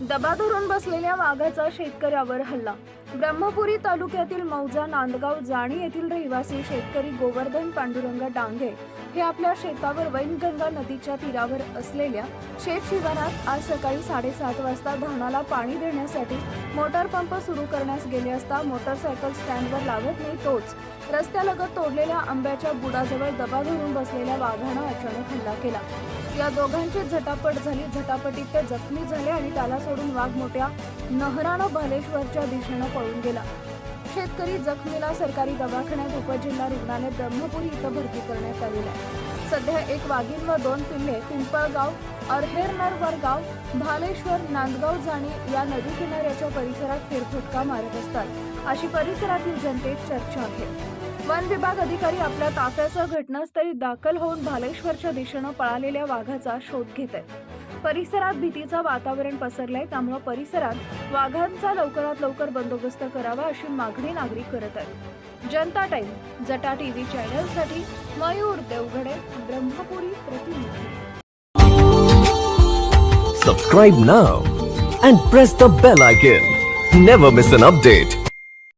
दबा धरून बसलेल्या वाघाचा शेतकऱ्यावर हल्ला. ब्रह्मपुरी तालुक्यातील मौजा नांदगाव जाणी येथील रहिवासी शेतकरी गोवर्धन पांडुरंग डांगे हे आपल्या शेतावर वैनगंगा नदीच्या तीरावर असलेल्या शेत शिवारात आज सकाळी साडेसात वाजता धानाला पाणी देण्यासाठी मोटार पंप सुरू करण्यास गेले असता मोटरसायकल स्टँडवर लागत नाही तोच. रस्त्यालगत तोडलेल्या आंब्याच्या बुडाजवळ दबा धरून बसलेल्या वाघानं अचानक हल्ला केला. या दोघांची झटापट झाली झटापटीत ते जखमी झाले आणि त्याला सोडून वाघ मोठ्या नहरानं भालेश्वरच्या दिशेनं पळून गेला. शेतकरी जखमीला सरकारी दवाखान्यात उपजिल्हा रुग्णालय ब्रह्मपुरी इथं भरती करण्यात आलेलं आहे. सध्या एक वाघीण व दोन पिल्ले पिंपळगाव अरहेरनर गाव भालेश्वर नांदगाव जाणे या नदी किनाऱ्याच्या परिसरात फेरफटका मारत असतात. अशी परिसरातील जनतेत चर्चा आहे. वन विभाग अधिकारी आपल्या ताफ्यासह घटनास्थळी दाखल होऊन भालेश्वरच्या दिशेनं पळालेल्या वाघाचा शोध घेत आहेत. परिसरात भीतीचं वातावरण पसरलंय त्यामुळे परिसरात वाघांचा लवकरात लवकर बंदोबस्त करावा अशी मागणी नागरिक करत आहेत. जनता टाइम जटा टीव्ही चॅनलसाठी मयूर देवघडे ब्रह्मपुरी प्रतिनिधी. Subscribe now and press the bell icon never miss an update